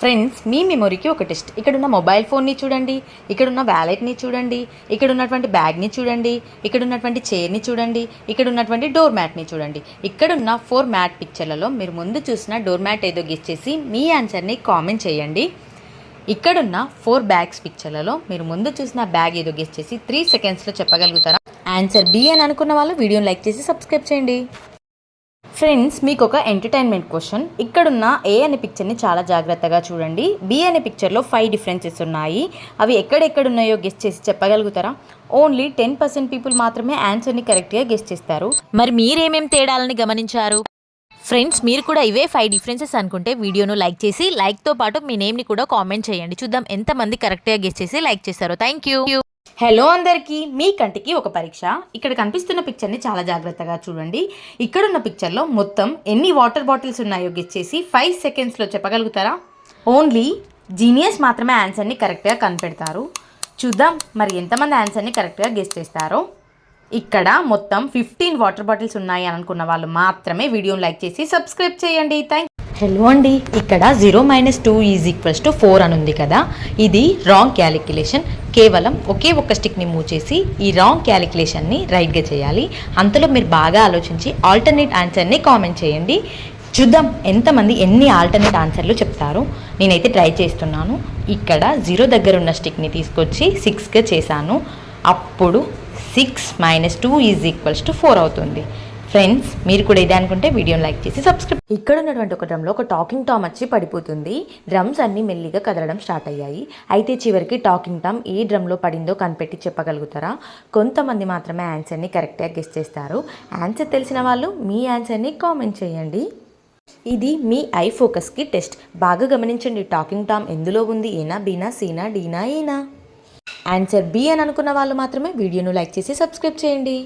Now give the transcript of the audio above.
Friends మీ మెమొరీకి ఒక test ఇక్కడున్న mobile ఫోన్ని చూడండి ఇక్కడున్న వ్యాలెట్ని చూడండి ఇక్కడ ఉన్నటువంటి బ్యాగ్ని చూడండి ఇక్కడ ఉన్నటువంటి చైర్ని చూడండి ఇక్కడ ఉన్నటువంటి డోర్ మ్యాట్ని చూడండి. ఇక్కడున్న ఫోర్ మ్యాట్ పిక్చర్లలో మీరు ముందు చూసిన డోర్ మ్యాట్ ఏదో గెస్ చేసి మీ ఆన్సర్ని కామెంట్ చేయండి. ఇక్కడున్న ఫోర్ బ్యాగ్స్ పిక్చర్లలో మీరు ముందు చూసిన బ్యాగ్ ఏదో గెస్ చేసి త్రీ సెకండ్స్లో చెప్పగలుగుతారా? ఆన్సర్ బి అని అనుకున్న వాళ్ళు వీడియోని లైక్ చేసి సబ్స్క్రైబ్ చేయండి. ఫ్రెండ్స్ మీకు ఒక ఎంటర్టైన్మెంట్ క్వశ్చన్ ఇక్కడున్న ఏ అనే పిక్చర్ని చాలా జాగ్రత్తగా చూడండి. బి అనే పిక్చర్లో ఫైవ్ డిఫరెన్సెస్ ఉన్నాయి. అవి ఎక్కడెక్కడ ఉన్నాయో గెస్ట్ చేసి చెప్పగలుగుతారా? ఓన్లీ టెన్ పర్సెంట్ పీపుల్ మాత్రమే ఆన్సర్ని కరెక్ట్గా గెస్ట్ చేస్తారు. మరి మీరేమేం తేడాలని గమనించారు? ఫ్రెండ్స్ మీరు కూడా ఇవే ఫైవ్ డిఫరెన్సెస్ అనుకుంటే వీడియోను లైక్ చేసి లైక్తో పాటు మీ నేమ్ని కూడా కామెంట్ చేయండి. చూద్దాం ఎంతమంది కరెక్ట్గా గెస్ చేసి లైక్ చేశారో థ్యాంక్ యూ హలో అందరికీ మీ కంటికి ఒక పరీక్ష. ఇక్కడ కనిపిస్తున్న పిక్చర్ని చాలా జాగ్రత్తగా చూడండి. ఇక్కడున్న పిక్చర్లో మొత్తం ఎన్ని వాటర్ బాటిల్స్ ఉన్నాయో గెచ్చేసి ఫైవ్ సెకండ్స్లో చెప్పగలుగుతారా? ఓన్లీ జీనియస్ మాత్రమే ఆన్సర్ని కరెక్ట్గా కనిపెడతారు. చూద్దాం మరి ఎంతమంది ఆన్సర్ని కరెక్ట్గా గెస్ట్ చేస్తారో. ఇక్కడ మొత్తం ఫిఫ్టీన్ వాటర్ బాటిల్స్ ఉన్నాయి అనుకున్న వాళ్ళు మాత్రమే వీడియోని లైక్ చేసి సబ్స్క్రైబ్ చేయండి. థ్యాంక్ హలో అండి. ఇక్కడ zero minus two is equals to four అని ఉంది కదా. ఇది రాంగ్ క్యాలిక్యులేషన్. కేవలం ఒకే ఒక్క స్టిక్ని మూవ్ చేసి ఈ రాంగ్ క్యాలిక్యులేషన్ని రైట్గా చేయాలి. అంతలో మీరు బాగా ఆలోచించి ఆల్టర్నేట్ ఆన్సర్ని కామెంట్ చేయండి. చూద్దాం ఎంతమంది ఎన్ని ఆల్టర్నేట్ ఆన్సర్లు చెప్తారు. నేనైతే ట్రై చేస్తున్నాను. ఇక్కడ జీరో దగ్గర ఉన్న స్టిక్ని తీసుకొచ్చి సిక్స్గా చేశాను. అప్పుడు six minus two is equals to four అవుతుంది. ఫ్రెండ్స్ మీరు కూడా ఇదే అనుకుంటే వీడియోని లైక్ చేసి సబ్స్క్రైబ్ ఇక్కడ ఉన్నటువంటి ఒక డ్రమ్లో ఒక టాకింగ్ టామ్ వచ్చి పడిపోతుంది. డ్రమ్స్ అన్ని మెల్లిగా కదలడం స్టార్ట్ అయ్యాయి. అయితే చివరికి టాకింగ్ టామ్ ఏ డ్రమ్లో పడిందో కనిపెట్టి చెప్పగలుగుతారా? కొంతమంది మాత్రమే ఆన్సర్ని కరెక్ట్గా గెస్ట్ చేస్తారు. ఆన్సర్ తెలిసిన వాళ్ళు మీ ఆన్సర్ని కామెంట్ చేయండి. ఇది మీ ఐ ఫోకస్కి టెస్ట్. బాగా గమనించండి టాకింగ్ టామ్ ఎందులో ఉంది? ఏనా బీనా సీనా డీనా ఈనా ఆన్సర్ బి అని అనుకున్న వాళ్ళు మాత్రమే వీడియోను లైక్ చేసి సబ్స్క్రైబ్ చేయండి.